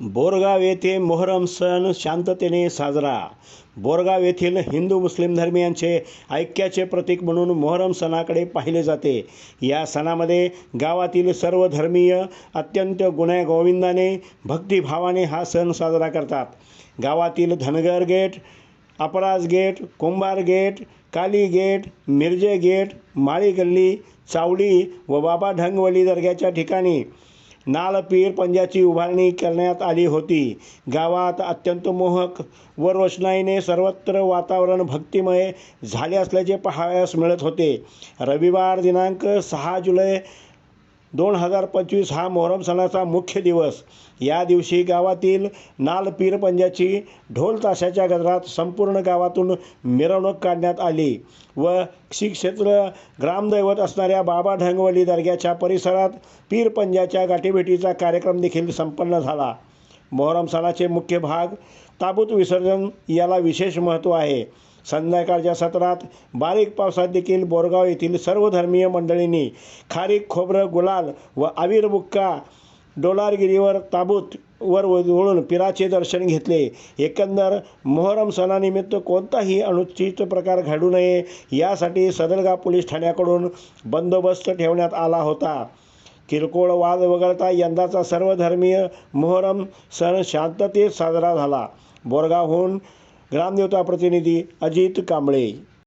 बोरगाव येथे मोहरम सण शांततेने साजरा. बोरगाव येथील हिंदू मुस्लिम धर्मियांचे ऐक्याचे प्रतीक म्हणून मोहरम सणाकडे पाहिले जाते. या सणामध्ये गावातील सर्व धर्मीय अत्यंत गुण्यागोविंदाने भक्तिभावाने हा सण साजरा करतात. गावातील धनगर गेट अपराज गेट कुंभार गेट काली गेट मिरजे गेट माळी गल्ली चावडी व बाबा ढंगवली दर्ग्याच्या ठिकाणी नालपीर पंजाची उभारणी करण्यात आली होती. गावात अत्यंत मोहक व रोषणाईने सर्वत्र वातावरण भक्तिमय झाले असल्याचे पाहावयास मिळत होते. रविवार दिनांक सहा जुलै दोन हजार पंचवीस हा मोहरम सणाचा मुख्य दिवस. या दिवशी गावातील नालपीर पंजाची ढोल ताशाच्या गजरात संपूर्ण गावातून मिरवणूक काढण्यात आली व श्री क्षेत्र ग्रामदैवत असणाऱ्या बाबा ढंगवली दर्ग्याच्या परिसरात पीर पंजाच्या गाठीभेटीचा कार्यक्रम देखील संपन्न झाला. मोहरम सणाचे मुख्य भाग ताबूत विसर्जन याला विशेष महत्त्व आहे. संध्याकाळच्या सत्रात बारीक पावसात देखील बोरगाव येथील सर्व धर्मीय मंडळींनी खारीक खोबरं गुलाल व आवीर बुक्का डोलारगिरीवर ताबूत वर वळून पिराचे दर्शन घेतले. एकंदर मोहरम सणानिमित्त कोणताही अनुचित प्रकार घडू नये यासाठी सदरगा पोलीस ठाण्याकडून बंदोबस्त ठेवण्यात आला होता. किरकोळ वाद वगळता यंदाचा सर्वधर्मीय मोहरम सण शांततेत साजरा झाला. बोरगावहून ग्रामदेवता प्रतिनिधी अजित कांबळे.